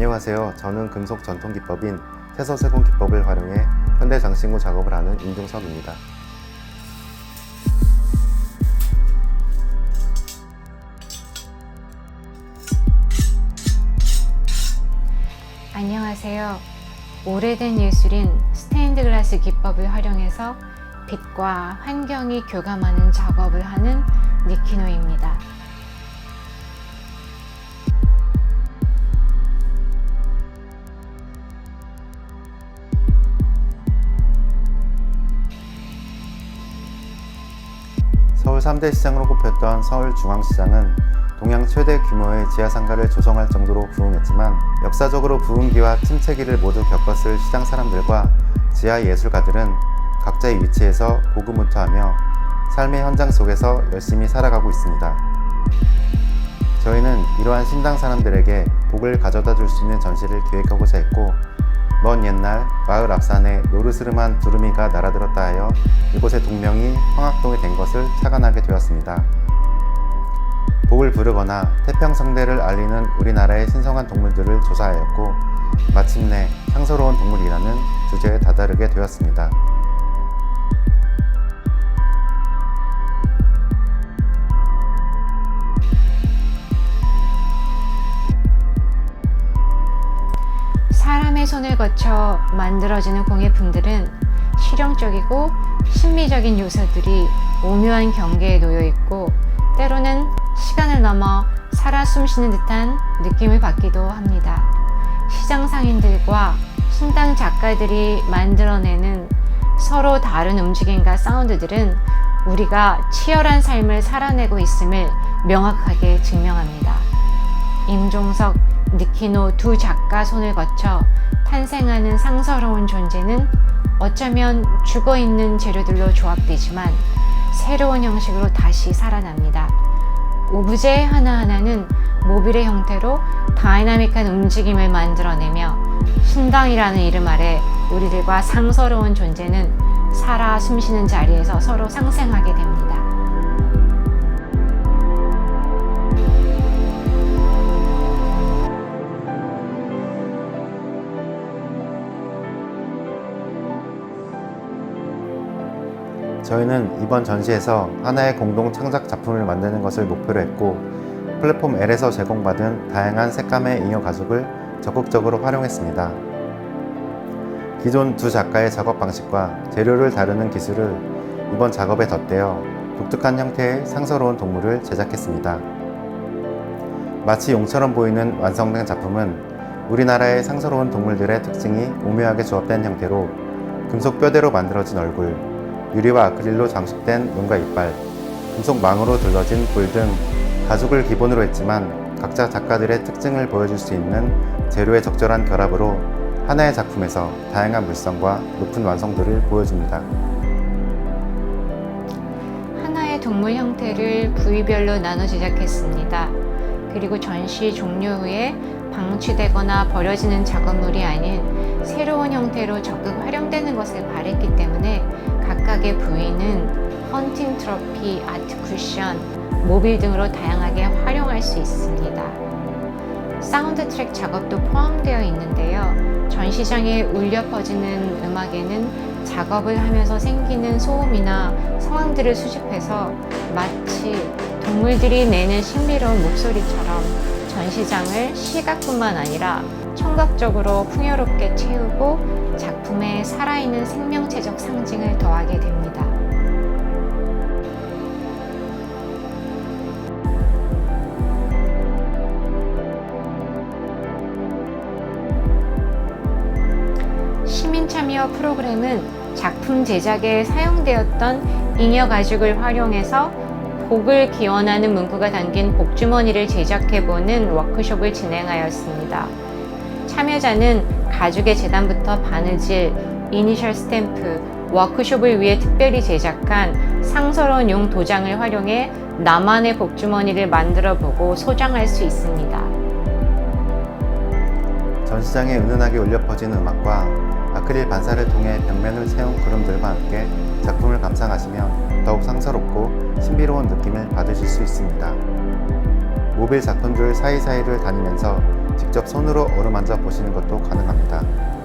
안녕하세요. 저는 금속 전통 기법인 세서 세공 기법을 활용해 현대 장신구 작업을 하는 임종석입니다. 안녕하세요. 오래된 예술인 스테인드 글라스 기법을 활용해서 빛과 환경이 교감하는 작업을 하는 니키노입니다. 3대 시장으로 꼽혔던 서울중앙시장은 동양 최대 규모의 지하상가를 조성할 정도로 부흥했지만 역사적으로 부흥기와 침체기를 모두 겪었을 시장 사람들과 지하 예술가들은 각자의 위치에서 고군분투하며 삶의 현장 속에서 열심히 살아가고 있습니다. 저희는 이러한 신당 사람들에게 복을 가져다 줄 수 있는 전시를 기획하고자 했고 먼 옛날 마을 앞산에 노르스름한 두루미가 날아들었다 하여 이곳의 동명이 황학동이 된 것을 착안하게 되었습니다. 복을 부르거나 태평성대를 알리는 우리나라의 신성한 동물들을 조사하였고 마침내 상서로운 동물이라는 주제에 다다르게 되었습니다. 사람의 손을 거쳐 만들어지는 공예품들은 실용적이고 신미적인 요소들이 오묘한 경계에 놓여 있고 때로는 시간을 넘어 살아 숨쉬는 듯한 느낌을 받기도 합니다. 시장 상인들과 신당 작가들이 만들어내는 서로 다른 움직임과 사운드들은 우리가 치열한 삶을 살아내고 있음을 명확하게 증명합니다. 임종석, 니키노 두 작가 손을 거쳐 탄생하는 상서로운 존재는 어쩌면 죽어 있는 재료들로 조합되지만 새로운 형식으로 다시 살아납니다. 오브제 하나하나는 모빌의 형태로 다이나믹한 움직임을 만들어내며 신당이라는 이름 아래 우리들과 상서로운 존재는 살아 숨쉬는 자리에서 서로 상생하게 됩니다. 저희는 이번 전시에서 하나의 공동 창작 작품을 만드는 것을 목표로 했고 플랫폼 L에서 제공받은 다양한 색감의 잉여 가죽을 적극적으로 활용했습니다. 기존 두 작가의 작업 방식과 재료를 다루는 기술을 이번 작업에 덧대어 독특한 형태의 상서로운 동물을 제작했습니다. 마치 용처럼 보이는 완성된 작품은 우리나라의 상서로운 동물들의 특징이 오묘하게 조합된 형태로 금속 뼈대로 만들어진 얼굴, 유리와 아크릴로 장식된 눈과 이빨, 금속 망으로 둘러진 볼등 가죽을 기본으로 했지만 각자 작가들의 특징을 보여줄 수 있는 재료의 적절한 결합으로 하나의 작품에서 다양한 물성과 높은 완성도를 보여줍니다. 하나의 동물 형태를 부위별로 나눠 제작했습니다. 그리고 전시 종료 후에 방치되거나 버려지는 작업물이 아닌 새로운 형태로 적극 활용되는 것을 바랬기 때문에 각각의 부위는 헌팅 트로피, 아트 쿠션, 모빌 등으로 다양하게 활용할 수 있습니다. 사운드 트랙 작업도 포함되어 있는데요. 전시장에 울려 퍼지는 음악에는 작업을 하면서 생기는 소음이나 상황들을 수집해서 마치 동물들이 내는 신비로운 목소리처럼 전시장을 시각뿐만 아니라 청각적으로 풍요롭게 채우고 작품에 살아있는 생명체적 상징을 더하게 됩니다. 시민 참여 프로그램은 작품 제작에 사용되었던 잉여 가죽을 활용해서 복을 기원하는 문구가 담긴 복주머니를 제작해보는 워크숍을 진행하였습니다. 참여자는 가죽의 재단부터 바느질, 이니셜 스탬프, 워크숍을 위해 특별히 제작한 상서로운 용 도장을 활용해 나만의 복주머니를 만들어 보고 소장할 수 있습니다. 전시장에 은은하게 울려 퍼지는 음악과 아크릴 반사를 통해 벽면을 채운 구름들과 함께 작품을 감상하시면 더욱 상서롭고 신비로운 느낌을 받으실 수 있습니다. 모빌 작품들 사이사이를 다니면서 직접 손으로 어루만져 보시는 것도 가능합니다.